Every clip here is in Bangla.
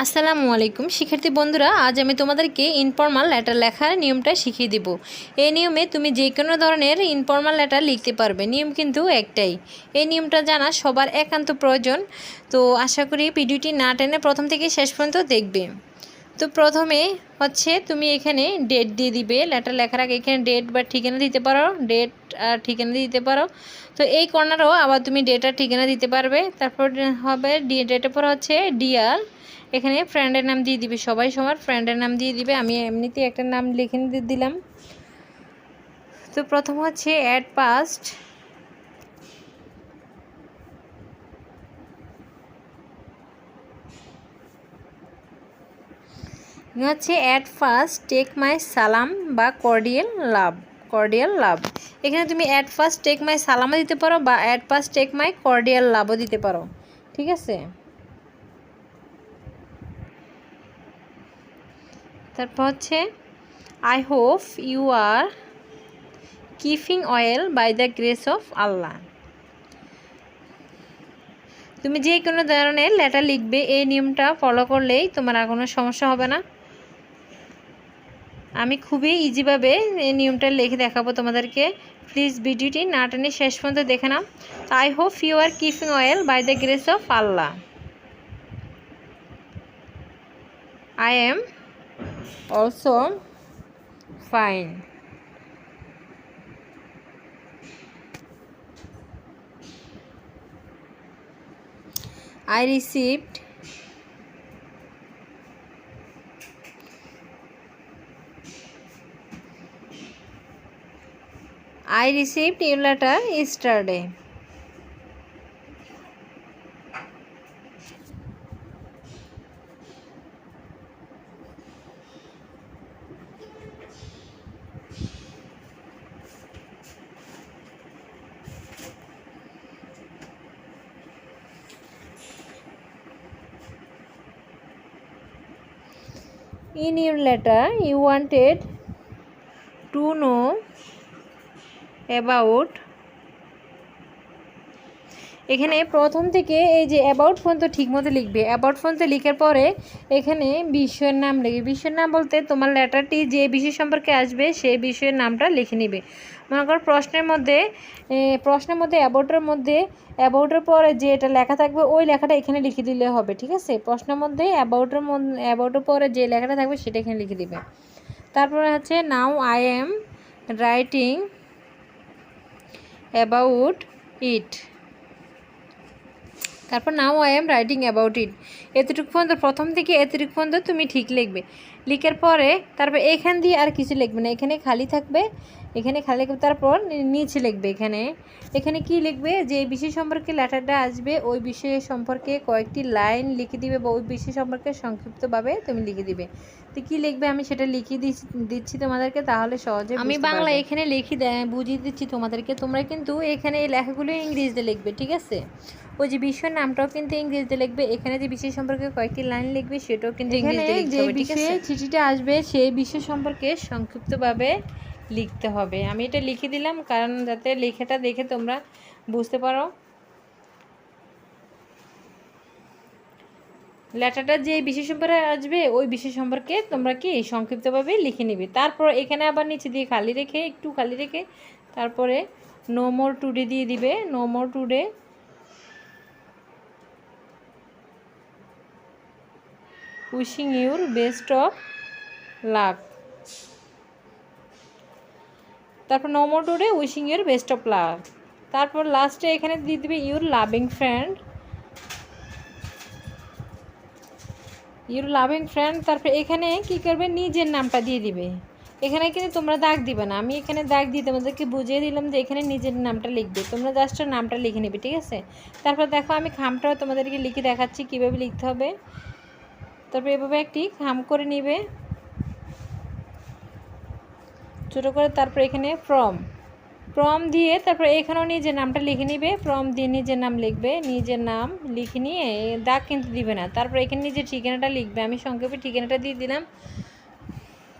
আসসালামু আলাইকুম। শিক্ষার্থী বন্ধুরা, আজ আমি তোমাদেরকে ইনফর্মাল লেটার লেখার নিয়মটা শিখিয়ে দিব। এই নিয়মে তুমি যে কোনো ধরনের ইনফর্মাল লেটার লিখতে পারবে, নিয়ম কিন্তু একটাই। এই নিয়মটা জানা সবার একান্ত প্রয়োজন। তো আশা করি ভিডিওটি না টেনে প্রথম থেকে শেষ পর্যন্ত দেখবে। তো প্রথমে হচ্ছে তুমি এখানে ডেট দিয়ে দিবে। লেটার লেখার আগে এখানে ডেট বা ঠিকানা দিতে পারো। ডেট আর ঠিকানা দিতে পারো। তো এই কর্নারও আবার তুমি ডেট আর ঠিকানা দিতে পারবে। তারপর হবে ডেটের পর হচ্ছে ডিয়ার এখানে ফ্রেন্ডের নাম দিয়ে দিবে, সবাই সবার ফ্রেন্ডের নাম দিয়ে দিবে। আমি এমনিতে একটা নাম লিখে দিলাম। তো প্রথম হচ্ছে অ্যাড পাস্ট হচ্ছে অ্যাট ফার্স্ট টেক মাই সালাম বা কর্ডিয়াল লাভ কর্ডিয়াল লাভ এখানে তুমি অ্যাট ফার্স্ট টেক মাই সালামও দিতে পারো বা at first take my cordial লাভও দিতে পারো। ঠিক আছে? তারপর হচ্ছে I hope you are keeping well by the grace of Allah তুমি যে কোনো ধরনের লেটার লিখবে, এই নিয়মটা ফলো করলেই তোমার আর কোনো সমস্যা হবে না। আমি খুবই ইজিভাবে এই নিয়মটা লিখে দেখাবো তোমাদেরকে। প্লিজ ভিডিওটি না টেনে শেষ পর্যন্ত দেখে নাও। I hope you are keeping well by the grace of Allah I am also fine I received I received your letter yesterday. In your letter, you wanted to know about এখানে প্রথম থেকে এই যে অ্যাবাউট ফোন তো ঠিক মতো লিখবে। অ্যাবাউট ফোন তো লিখার পরে এখানে বিষয়ের নাম লিখবে। বিষয়ের নাম বলতে তোমার লেটারটি যে বিষয় সম্পর্কে আসবে, সেই বিষয়ের নামটা লিখে নিবে। মনে করো প্রশ্নের মধ্যে প্রশ্নের মধ্যে অ্যাবাউটের মধ্যে অ্যাবাউটের পরে যে এটা লেখা থাকবে, ওই লেখাটা এখানে লিখে দিলে হবে, ঠিক আছে? প্রশ্নের মধ্যে অ্যাবাউটের মধ্যে অ্যাবাউটের পরে যে লেখাটা থাকবে, সেটা এখানে লিখে দিবে। তারপরে হচ্ছে now I am writing about it তারপর now I am writing about it. এতটুকু পর্যন্ত, প্রথম থেকে এতটুকু পর্যন্ত তুমি ঠিক লিখবে। লিখার পরে তারপর এখান দিয়ে আর কিছু লিখবে না। এখানে খালি থাকবে এখানে খালি লিখবে তারপর নিচে লিখবে এখানে। এখানে কি লিখবে? যে বিষয় সম্পর্কে লেটারটা আসবে ওই বিষয় সম্পর্কে কয়েকটি লাইন লিখে দিবে বা ওই বিষয় সম্পর্কে সংক্ষিপ্তভাবে তুমি লিখে দিবে। তো কি লিখবে? আমি সেটা লিখে দিচ্ছি তোমাদেরকে তাহলে সহজে আমি বাংলা এখানে লিখি বুঝিয়ে দিচ্ছি তোমাদেরকে। তোমরা কিন্তু এখানে এই লেখাগুলো ইংরেজিতে লিখবে ঠিক আছে? ওই যে বিষয়ের নামটাও কিন্তু ইংরেজিতে লিখবে এখানে যে বিষয় সম্পর্কে কয়েকটি লাইন লিখবে সেটাও কিন্তু ইংরেজিতে লিখতে হবে ঠিক আছে? চিঠিটা আসবে সেই বিষয় সম্পর্কে সংক্ষিপ্তভাবে লিখতে হবে। আমি এটা লিখে দিলাম কারণ যাতে লেখাটা দেখে তোমরা বুঝতে পারো। লেটারটা যে বিষয় সম্পর্কে আসবে, ওই বিষয় সম্পর্কে তোমরা কি সংক্ষিপ্তভাবে লিখে নিবে। তারপর এখানে আবার নিচে দিয়ে খালি রেখে, একটু খালি রেখে তারপরে নো মোর টুডে দিয়ে দিবে। No more today wishing your best of luck তারপর no more today wishing your best of luck তারপর লাস্টে এখানে দিয়ে দিবে your loving friend your loving friend তারপর এখানে কি করবে? নিজের নামটা দিয়ে দিবে। এখানে কিন্তু তোমরা দাগ দিবে না। আমি এখানে দাগ দিয়ে তোমাদেরকে বুঝিয়ে দিলাম যে এখানে নিজের নামটা লিখবে। তোমরা জাস্ট নামটা লিখে নেবে, ঠিক আছে? তারপর দেখো আমি খামটাও তোমাদেরকে লিখে দেখাচ্ছি কীভাবে লিখতে হবে। তারপর এভাবে একটি খাম করে নিবে। ছোটো করে তারপর এখানে ফ্রম ফ্রম দিয়ে তারপর এখানেও নিজের নামটা লিখে নিবে। ফ্রম দিয়ে নিজের নাম লিখবে, নিজের নাম লিখে নিয়ে দাগ কিন্তু দিবে না। তারপর এখানে নিজের ঠিকানাটা লিখবে। আমি সংক্ষেপে ঠিকানাটা দিয়ে দিলাম।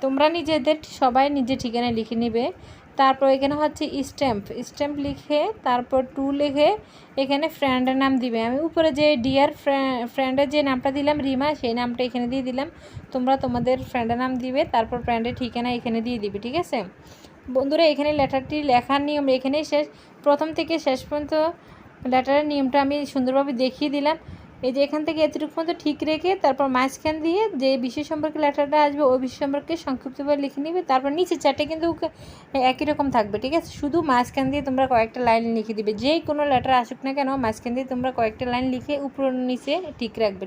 তোমরা নিজেদের সবাই নিজের ঠিকানায় লিখে নিবে। তারপর এখানে হচ্ছে স্ট্যাম্প স্ট্যাম্প লিখে তারপর টু লিখে এখানে ফ্রেন্ডের নাম দিবে। আমি উপরে যে ডিয়ার ফ্রেন্ডের যে নামটা দিলাম, রিমা, সেই নামটা এখানে দিয়ে দিলাম। তোমরা তোমাদের ফ্রেন্ডের নাম দিবে, তারপর ফ্রেন্ডের ঠিকানা এখানে দিয়ে দিবে, ঠিক আছে? বন্ধুরা, এখানে লেটারটি লেখার নিয়ম এখানেই শেষ। প্রথম থেকে শেষ পর্যন্ত লেটারের নিয়মটা আমি সুন্দরভাবে দেখিয়ে দিলাম। এই যে এখান থেকে এতটুকু পর্যন্ত ঠিক রেখে তারপর মাঝখান দিয়ে যে বিষয় সম্পর্কে লেটারটা আসবে, ওই বিষয় সম্পর্কে সংক্ষিপ্তভাবে লিখে নিবে। তারপর নিচে চারটে কিন্তু একই রকম থাকবে, ঠিক আছে? শুধু মাঝখান দিয়ে তোমরা কয়েকটা লাইন লিখে দিবে। যেই কোনো লেটার আসুক না কেন, মাঝখান দিয়ে তোমরা কয়েকটা লাইন লিখে উপর নিচে ঠিক রাখবে